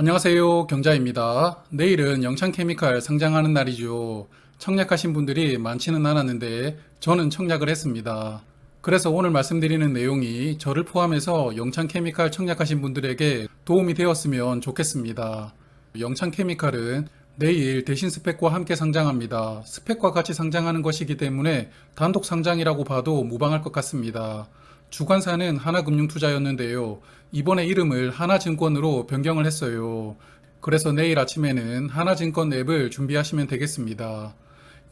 안녕하세요. 경자입니다. 내일은 영창케미칼 상장하는 날이죠. 청약하신 분들이 많지는 않았는데 저는 청약을 했습니다. 그래서 오늘 말씀드리는 내용이 저를 포함해서 영창케미칼 청약하신 분들에게 도움이 되었으면 좋겠습니다. 영창케미칼은 내일 대신 스펙과 함께 상장합니다. 스펙과 같이 상장하는 것이기 때문에 단독 상장이라고 봐도 무방할 것 같습니다. 주관사는 하나금융투자였는데요. 이번에 이름을 하나증권으로 변경을 했어요. 그래서 내일 아침에는 하나증권 앱을 준비하시면 되겠습니다.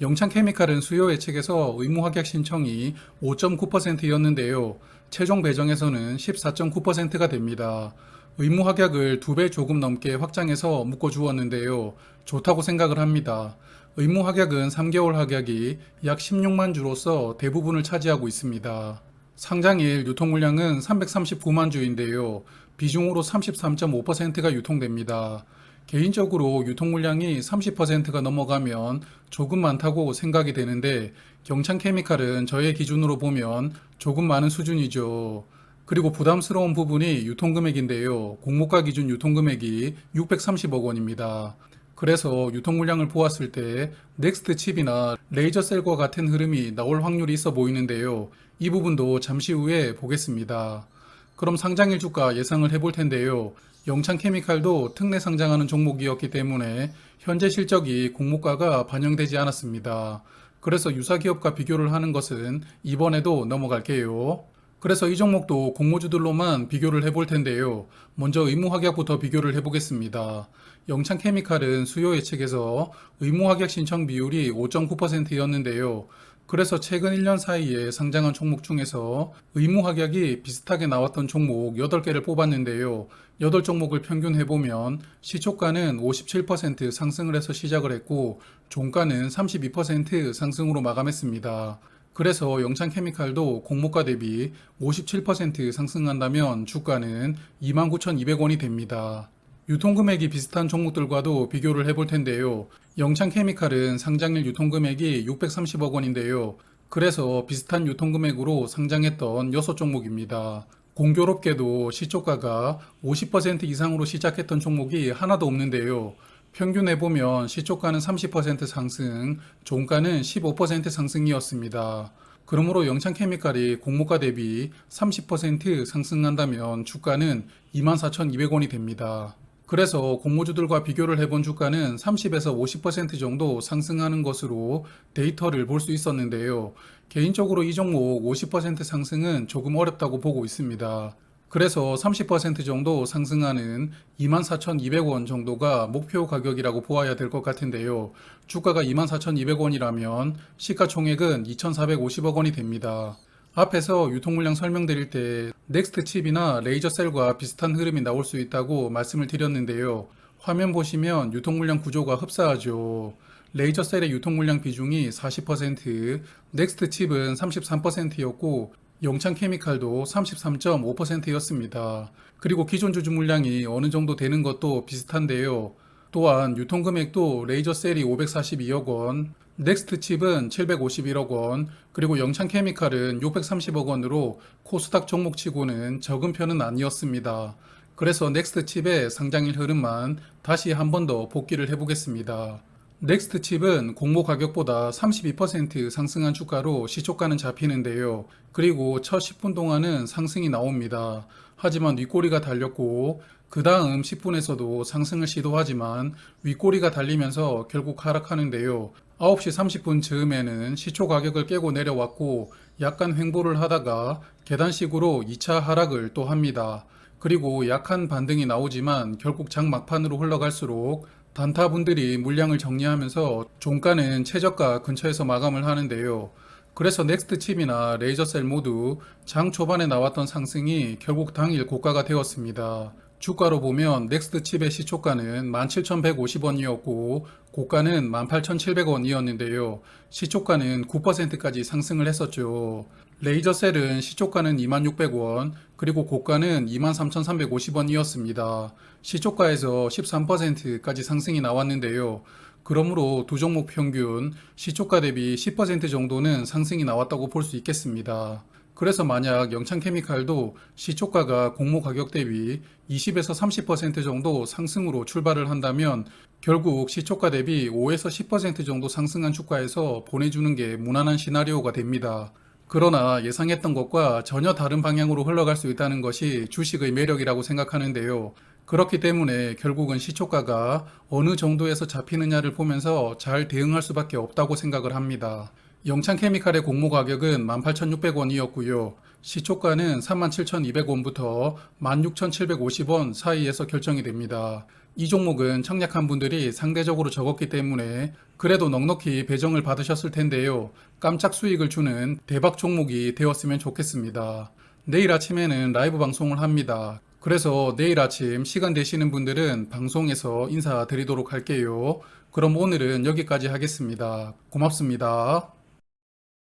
영창케미칼은 수요 예측에서 의무 확약 신청이 5.9%였는데요. 최종 배정에서는 14.9%가 됩니다. 의무 확약을 두배 조금 넘게 확장해서 묶어 주었는데요. 좋다고 생각을 합니다. 의무 확약은 3개월 확약이 약 16만 주로서 대부분을 차지하고 있습니다. 상장일 유통 물량은 339만 주인데요. 비중으로 33.5%가 유통됩니다. 개인적으로 유통 물량이 30%가 넘어가면 조금 많다고 생각이 되는데 경창 케미칼은 저의 기준으로 보면 조금 많은 수준이죠. 그리고 부담스러운 부분이 유통금액인데요. 공모가 기준 유통금액이 630억 원입니다. 그래서 유통 물량을 보았을 때 넥스트 칩이나 레이저 셀과 같은 흐름이 나올 확률이 있어 보이는데요. 이 부분도 잠시 후에 보겠습니다. 그럼 상장일 주가 예상을 해볼 텐데요. 영창 케미칼도 특례 상장하는 종목이었기 때문에 현재 실적이 공모가가 반영되지 않았습니다. 그래서 유사 기업과 비교를 하는 것은 이번에도 넘어갈게요. 그래서 이 종목도 공모주들로만 비교를 해볼 텐데요. 먼저 의무 확약부터 비교를 해보겠습니다. 영창케미칼은 수요 예측에서 의무 확약 신청 비율이 5.9%였는데요. 그래서 최근 1년 사이에 상장한 종목 중에서 의무 확약이 비슷하게 나왔던 종목 8개를 뽑았는데요. 8종목을 평균해보면 시초가는 57% 상승을 해서 시작을 했고 종가는 32% 상승으로 마감했습니다. 그래서 영창 케미칼도 공모가 대비 57% 상승한다면 주가는 29,200원이 됩니다. 유통금액이 비슷한 종목들과도 비교를 해볼 텐데요. 영창 케미칼은 상장일 유통금액이 630억 원인데요. 그래서 비슷한 유통금액으로 상장했던 6종목입니다. 공교롭게도 시초가가 50% 이상으로 시작했던 종목이 하나도 없는데요. 평균 해 보면 시초가는 30% 상승, 종가는 15% 상승이었습니다. 그러므로 영창케미칼이 공모가 대비 30% 상승한다면 주가는 24,200원이 됩니다. 그래서 공모주들과 비교를 해본 주가는 30에서 50% 정도 상승하는 것으로 데이터를 볼 수 있었는데요. 개인적으로 이 종목 50% 상승은 조금 어렵다고 보고 있습니다. 그래서 30% 정도 상승하는 24,200원 정도가 목표 가격이라고 보아야 될 것 같은데요. 주가가 24,200원이라면 시가총액은 2,450억 원이 됩니다. 앞에서 유통물량 설명드릴 때 넥스트 칩이나 레이저셀과 비슷한 흐름이 나올 수 있다고 말씀을 드렸는데요. 화면 보시면 유통물량 구조가 흡사하죠. 레이저셀의 유통물량 비중이 40%, 넥스트 칩은 33%였고 영창케미칼도 33.5%였습니다. 그리고 기존 주주 물량이 어느 정도 되는 것도 비슷한데요. 또한 유통 금액도 레이저셀이 542억 원, 넥스트 칩은 751억 원, 그리고 영창케미칼은 630억 원으로 코스닥 종목치고는 적은 편은 아니었습니다. 그래서 넥스트 칩의 상장일 흐름만 다시 한 번 더 복기를 해보겠습니다. 넥스트 칩은 공모 가격보다 32% 상승한 주가로 시초가는 잡히는데요. 그리고 첫 10분 동안은 상승이 나옵니다. 하지만 윗꼬리가 달렸고 그 다음 10분에서도 상승을 시도하지만 윗꼬리가 달리면서 결국 하락하는데요. 9시 30분 즈음에는 시초 가격을 깨고 내려왔고 약간 횡보를 하다가 계단식으로 2차 하락을 또 합니다. 그리고 약한 반등이 나오지만 결국 장 막판으로 흘러갈수록 단타분들이 물량을 정리하면서 종가는 최저가 근처에서 마감을 하는데요. 그래서 넥스트 칩이나 레이저셀 모두 장 초반에 나왔던 상승이 결국 당일 고가가 되었습니다. 주가로 보면 넥스트 칩의 시초가는 17,150원이었고 고가는 18,700원이었는데요. 시초가는 9%까지 상승을 했었죠. 레이저셀은 시초가는 26,600원, 그리고 고가는 23,350원이었습니다. 시초가에서 13%까지 상승이 나왔는데요. 그러므로 두 종목 평균 시초가 대비 10% 정도는 상승이 나왔다고 볼 수 있겠습니다. 그래서 만약 영창케미칼도 시초가가 공모 가격 대비 20에서 30% 정도 상승으로 출발을 한다면 결국 시초가 대비 5에서 10% 정도 상승한 주가에서 보내주는 게 무난한 시나리오가 됩니다. 그러나 예상했던 것과 전혀 다른 방향으로 흘러갈 수 있다는 것이 주식의 매력이라고 생각하는데요. 그렇기 때문에 결국은 시초가가 어느 정도에서 잡히느냐를 보면서 잘 대응할 수밖에 없다고 생각을 합니다. 영창케미칼의 공모 가격은 18,600원이었고요. 시초가는 37,200원부터 16,750원 사이에서 결정이 됩니다. 이 종목은 청약한 분들이 상대적으로 적었기 때문에 그래도 넉넉히 배정을 받으셨을 텐데요. 깜짝 수익을 주는 대박 종목이 되었으면 좋겠습니다. 내일 아침에는 라이브 방송을 합니다. 그래서 내일 아침 시간 되시는 분들은 방송에서 인사드리도록 할게요. 그럼 오늘은 여기까지 하겠습니다. 고맙습니다.